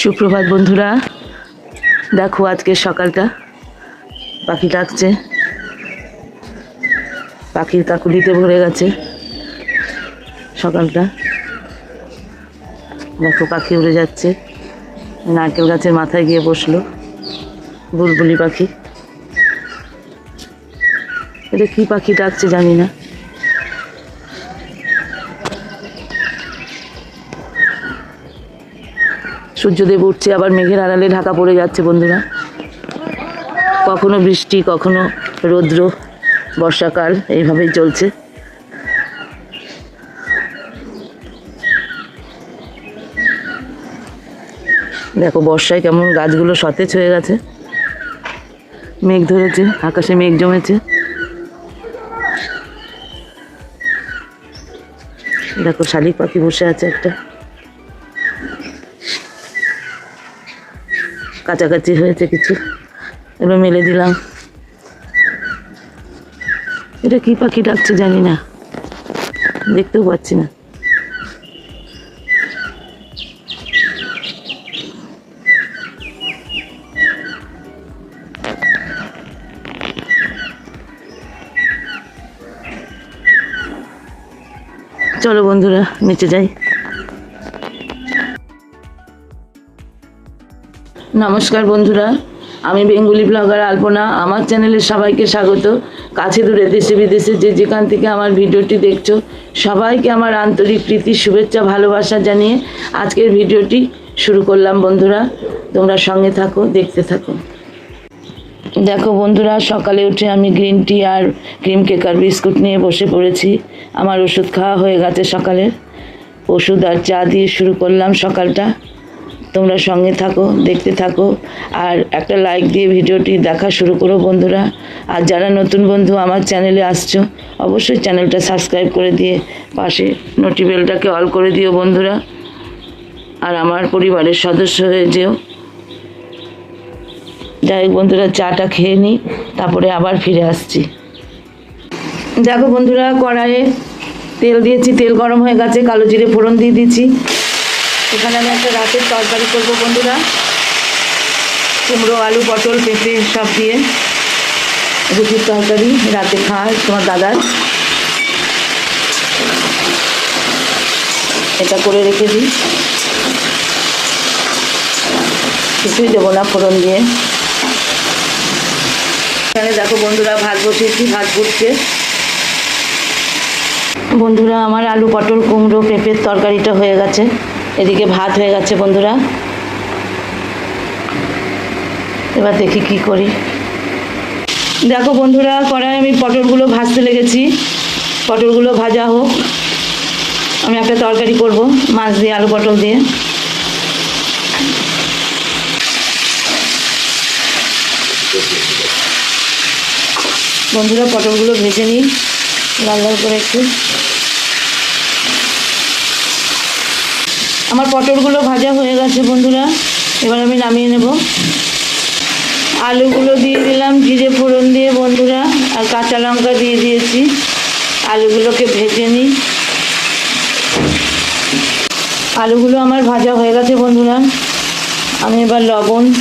সুপ্রভাত, বন্ধুরা। দেখো আজকের সকালটা। পাখি ডাকছে। পাখির কাকুলিতে ভরে গেছে সকালটা। দেখো পাখি উড়ে যাচ্ছে। নারকেল গাছের মাথায় গিয়ে বসল বুলবুলি পাখি। এটা কি পাখি ডাকছে জানি না। সূর্যদেব উঠছে, আবার মেঘের আড়ালে ঢাকা পড়ে যাচ্ছে বন্ধুরা। কখনো বৃষ্টি, কখনো রৌদ্র, বর্ষাকাল, এইভাবেই চলছে। দেখো, বর্ষায় কেমন গাছগুলো সতেজ হয়ে গেছে। মেঘ ধরেছে, আকাশে মেঘ জমেছে। দেখো, শালিক পাখি বসে আছে একটা। কাছাকাছি হয়েছে কিছু। এবার মেলে দিলাম। এটা কি পাখি ডাকছে জানি না। দেখতেও পাচ্ছি না। চলো বন্ধুরা, নিচে যাই। নমস্কার বন্ধুরা, আমি বেঙ্গুলি ব্লগার আলপনা। আমার চ্যানেলে সবাইকে স্বাগত। কাছে দূরে দেশে বিদেশে যে যেখান থেকে আমার ভিডিওটি দেখছ, সবাইকে আমার আন্তরিক প্রীতি, শুভেচ্ছা, ভালোবাসা জানিয়ে আজকের ভিডিওটি শুরু করলাম বন্ধুরা। তোমরা সঙ্গে থাকো, দেখতে থাকো। দেখো বন্ধুরা, সকালে উঠে আমি গ্রিন টি আর ক্রিম কেক আর বিস্কুট নিয়ে বসে পড়েছি। আমার ওষুধ খাওয়া হয়ে গেছে সকালের ওষুধ আর চা দিয়ে শুরু করলাম সকালটা। তোমরা সঙ্গে থাকো, দেখতে থাকো, আর একটা লাইক দিয়ে ভিডিওটি দেখা শুরু করো বন্ধুরা। আর যারা নতুন বন্ধু আমার চ্যানেলে আসছো, অবশ্যই চ্যানেলটা সাবস্ক্রাইব করে দিয়ে পাশে নোটিবেলটাকে অল করে দিও বন্ধুরা। আর আমার পরিবারের সদস্য হয়ে যেও। যাই হোক বন্ধুরা, চাটা খেয়ে নিই তারপরে আবার ফিরে আসছি। দেখো বন্ধুরা, কড়াইয়ে তেল দিয়েছি, তেল গরম হয়ে গেছে, কালো জিরে ফোড়ন দিয়ে দিয়েছি। এখানে আমি একটা রাতের তরকারি করব বন্ধুরা। কুমড়ো, আলু, পটল, পেঁপে, সব দিয়ে। রুটির তরকারি, রাতে খাওয়ার তোমার দাদার। এটা করে রেখে দিই। কিছুই দেবো না ফোড়ন দিয়ে। এখানে দেখো বন্ধুরা, ভাত বসিয়েছি, ভাত ফুটছে বন্ধুরা, আমার আলু, পটল, কুমড়ো, পেঁপের তরকারিটা হয়ে গেছে। এদিকে ভাত হয়ে গেছে, বন্ধুরা। এবার দেখি কি করি। দেখো বন্ধুরা কড়াই আমি পটলগুলো ভাজতে লেগেছি। পটলগুলো ভাজা হোক, আমি একটা তরকারি করব, মাছ দিয়ে, আলু পটল দিয়ে। বন্ধুরা, পটলগুলো ভেজে নিই, লাল লাল করে একটু। আমার পটলগুলো ভাজা হয়ে গেছে বন্ধুরা। এবার আমি নামিয়ে নেব। আলুগুলো দিয়ে দিলাম, জিরে ফোড়ন দিয়ে বন্ধুরা, আর কাঁচা লঙ্কা দিয়ে দিয়েছি। আলুগুলোকে ভেজে নিই। আলুগুলো আমার ভাজা হয়ে গেছে বন্ধুরা। আমি এবার লবণ।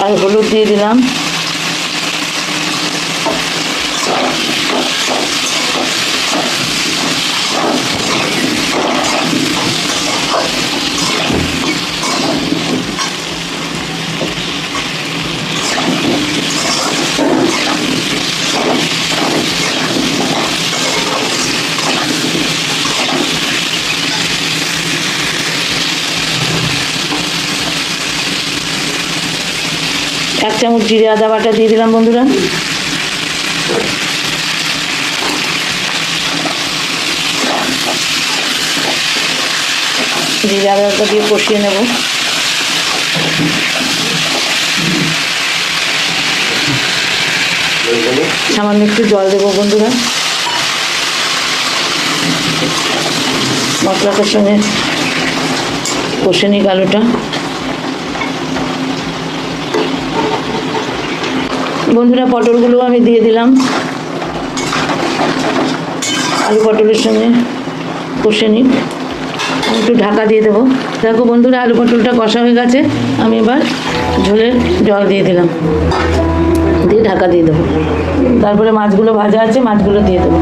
আর হলুদ দিয়ে দিলাম। চামচ জিরে আদা বাটা দিয়ে দিলাম বন্ধুরা। জিরে আদাটা দিয়ে কষিয়ে নেব। সামান্য একটু জল দেবো বন্ধুরা। মশলাটার সঙ্গে কষে নিই আলুটা। বন্ধুরা, পটলগুলো আমি দিয়ে দিলাম। আলু পটলের সঙ্গে কষে নিই। আমি একটু ঢাকা দিয়ে দেবো। দেখো বন্ধুরা, আলু পটলটা কষা হয়ে গেছে। আমি এবার ঝোলের জল দিয়ে দিলাম। দিয়ে ঢাকা দিয়ে দেবো। তারপরে মাছগুলো ভাজা আছে, মাছগুলো দিয়ে দেবো।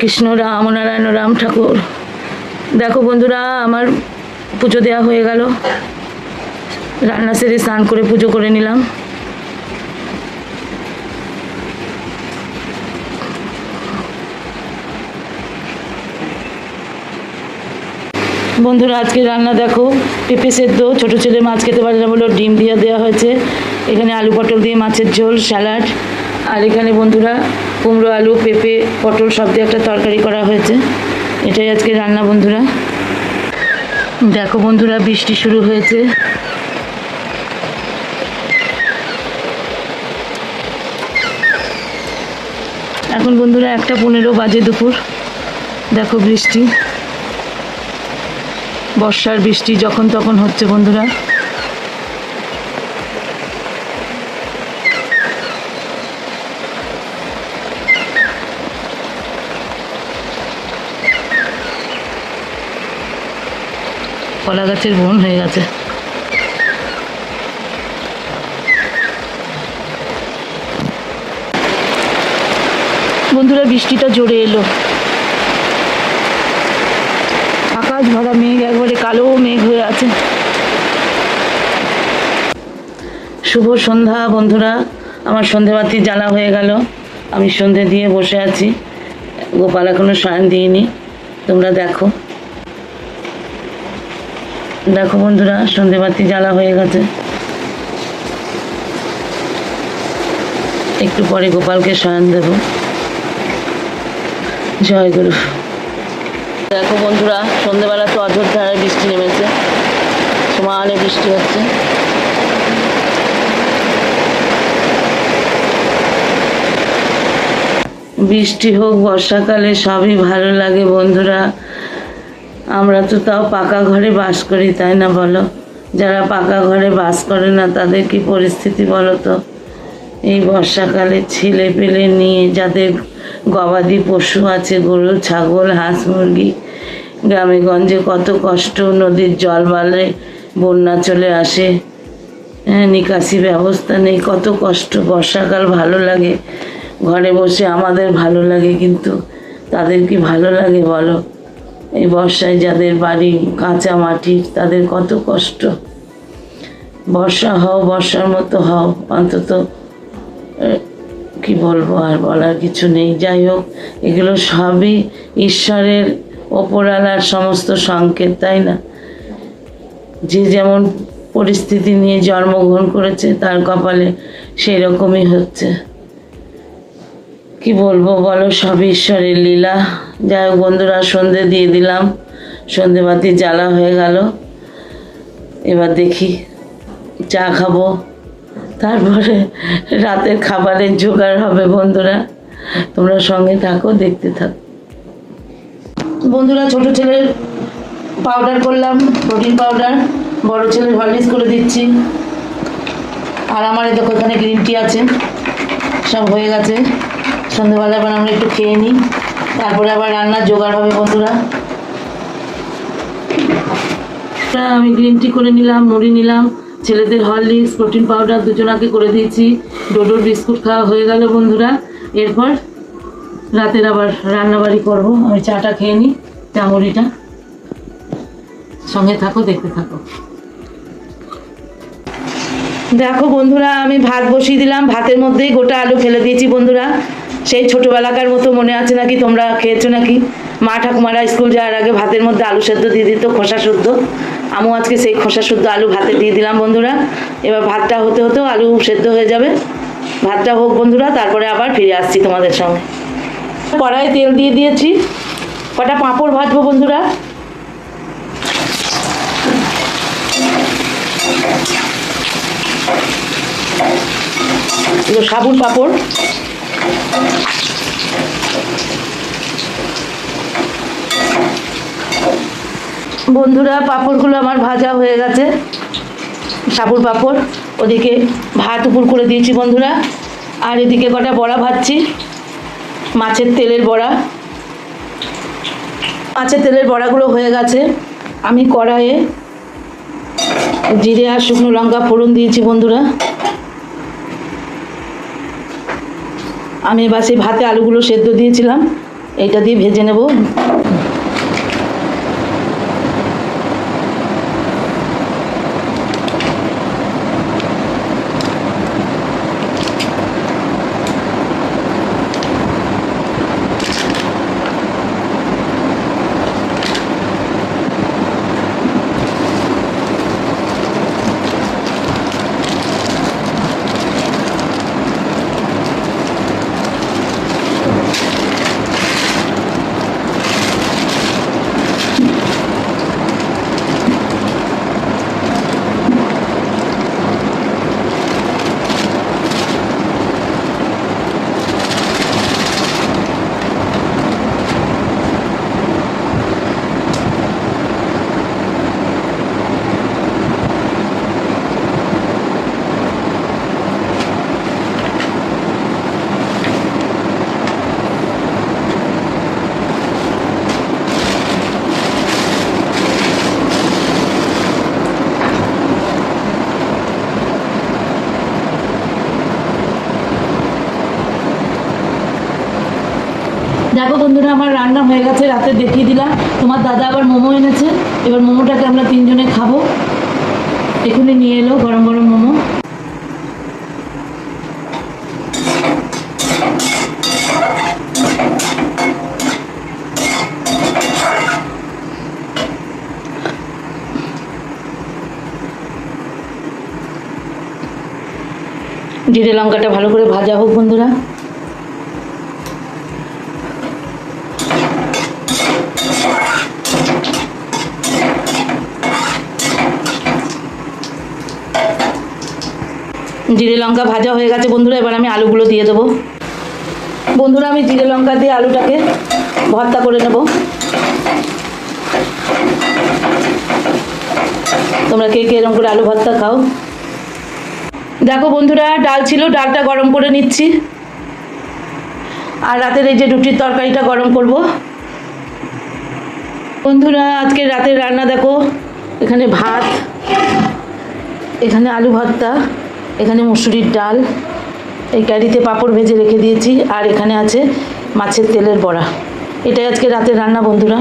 কৃষ্ণ রাম নারায়ণ, রাম ঠাকুর। দেখো বন্ধুরা, আমার পুজো দেওয়া হয়ে গেল। রান্না সেরে স্নান করে পুজো করে নিলাম। বন্ধুরা, আজকে রান্না দেখো, পেঁপে সেদ্ধ, ছোটো ছেলে মাছ খেতে পারে না বলে ডিম দিয়ে দেওয়া হয়েছে। এখানে আলু পটল দিয়ে মাছের ঝোল, স্যালাড। আর এখানে বন্ধুরা, কুমড়ো, আলু, পেঁপে, পটল সব দিয়ে একটা তরকারি করা হয়েছে। এটাই আজকে রান্না বন্ধুরা। দেখো বন্ধুরা, বৃষ্টি শুরু হয়েছে। এখন বন্ধুরা, একটা পনেরো বাজে দুপুর। দেখো বৃষ্টি। বর্ষার বৃষ্টি যখন তখন হচ্ছে বন্ধুরা। কলা গাছের বন হয়ে গেছে। বন্ধুরা, বৃষ্টিটা জোরে এলো। আকাশ ভরা মেঘ, একবারে কালো মেঘ হয়ে আছে। শুভ সন্ধ্যা, বন্ধুরা। আমার সন্ধেবাতি জ্বালা হয়ে গেল। আমি সন্ধে দিয়ে বসে আছি। গোপাল এখনও সায়ন দিইনি। তোমরা দেখো। দেখো বন্ধুরা সন্ধে বাতি জ্বালা হয়ে গেছে। একটু পরে গোপালকে শয়ন দেব। জয় গুরু। দেখো বন্ধুরা, সন্ধেবেলা তো অযোধ্যায় বৃষ্টি নেমেছে। সমানে বৃষ্টি হচ্ছে। বৃষ্টি হোক, বর্ষাকালে সবই ভালো লাগে বন্ধুরা। আমরা তো তাও পাকা ঘরে বাস করি, তাই না বলো? যারা পাকা ঘরে বাস করে না, তাদের কি পরিস্থিতি বলো তো? এই বর্ষাকালে ছেলে পেলে নিয়ে যাদের গবাদি পশু আছে, গরু, ছাগল, হাঁস, মুরগি, গ্রামে গঞ্জে কত কষ্ট, নদীর জল বাড়লে বন্যা চলে আসে। হ্যাঁ নিকাশি ব্যবস্থা নেই, কত কষ্ট, বর্ষাকাল ভালো লাগে। ঘরে বসে আমাদের ভালো লাগে, কিন্তু তাদের কি ভালো লাগে বলো? এই বর্ষায় যাদের বাড়ি কাঁচা মাটির তাদের কত কষ্ট। বর্ষা হও, বর্ষার মতো হও, অন্তত কি বলব আর বলার কিছু নেই। যাই হোক, এগুলো সবই ঈশ্বরের ওপরালার সমস্ত সংকেত, তাই না? যে যেমন পরিস্থিতি নিয়ে জন্মগ্রহণ করেছে, তার কপালে সেই রকমই হচ্ছে। কি বলব বলো সব ঈশ্বরের লীলা। যাই হোক বন্ধুরা, সন্ধে দিয়ে দিলাম। সন্ধে বাতি জ্বালা হয়ে গেল। এবার দেখি চা খাব। তারপরে রাতের খাবারের জোগাড় হবে বন্ধুরা। তোমরা সঙ্গে থাকো, দেখতে থাকো। বন্ধুরা, ছোট ছেলের পাউডার করলাম প্রোটিন পাউডার বড় ছেলের হরলিক্স করে দিচ্ছি। আর আমার দেখো, এখানে গ্রিন টি আছে। সব হয়ে গেছে। সন্ধ্যেবেলা এবার আমরা একটু খেয়ে নিই। তারপরে আবার রান্নার জোগাড় হবে বন্ধুরা। আমি গ্রিন টি করে নিলাম, মুড়ি নিলাম, ছেলেদের হরলিক্স প্রোটিন পাউডার দুজনাকে করে দিয়েছি। ডোডোর বিস্কুট খাওয়া হয়ে গেল বন্ধুরা। এরপর রাতের আবার রান্নাবাড়ি করব। আমি চাটা খেয়ে নিই, চা মুড়িটা। সঙ্গে থাকো, দেখতে থাকো। দেখো বন্ধুরা, আমি ভাত বসিয়ে দিলাম। ভাতের মধ্যেই গোটা আলু ফেলে দিয়েছি বন্ধুরা। সেই ছোটোবেলাকার মতো মনে আছে নাকি? তোমরা খেয়েছো নাকি? মা ঠাকুমারা স্কুল যাওয়ার আগে ভাতের মধ্যে আলু সেদ্ধ দিয়ে দিত, খোসা শুদ্ধ। আমিও আজকে সেই খোসা শুদ্ধ আলু ভাতে দিয়ে দিলাম বন্ধুরা। এবার ভাতটা হতে হতেও আলু সেদ্ধ হয়ে যাবে। ভাতটা হোক বন্ধুরা, তারপরে আবার ফিরে আসছি তোমাদের সঙ্গে। কড়াই তেল দিয়ে দিয়েছি। কটা পাঁপড় ভাজবো বন্ধুরা? সাবুন পাঁপড়। বন্ধুরা, পাঁপড়গুলো আমার ভাজা হয়ে গেছে। সাবুর পাঁপড়, ওদিকে ভাত উপর করে দিয়েছি বন্ধুরা। আর এদিকে কটা বড়া ভাজছি, মাছের তেলের বড়া। মাছের তেলের বড়াগুলো হয়ে গেছে। আমি কড়াইয়ে জিরে আর শুকনো লঙ্কা ফোড়ন দিয়েছি বন্ধুরা। আমি এবার সেই ভাতে আলুগুলো সেদ্ধ দিয়েছিলাম। এটা দিয়ে ভেজে নেব দেখো বন্ধুরা আমার রান্না হয়ে গেছে, রাতে দেখিয়ে দিলাম। তোমার দাদা আবার মোমো এনেছে। এবার মোমোটাকে আমরা তিনজনে খাব। এখনই নিয়ে এলো গরম গরম মোমো। জিরে লঙ্কাটা ভালো করে ভাজা হোক বন্ধুরা। জিরে লঙ্কা ভাজা হয়ে গেছে বন্ধুরা, এবার আমি আলুগুলো দিয়ে দেবো। বন্ধুরা, আমি জিরে লঙ্কা দিয়ে আলুটাকে ভর্তা করে নেব। তোমরা কে কে এরকম করে আলু ভর্তা খাও। দেখো বন্ধুরা, ডাল ছিল, ডালটা গরম করে নিচ্ছি। আর রাতের এই যে রুটির তরকারিটা গরম করব। বন্ধুরা, আজকে রাতের রান্না দেখো, এখানে ভাত, এখানে আলু ভর্তা। এখানে মুসুরির ডাল, এই ক্যারিতে পাঁপড় ভেজে রেখে দিয়েছি, আর এখানে আছে মাছের তেলের বড়া। এটাই আজকে রাতের রান্না, বন্ধুরা।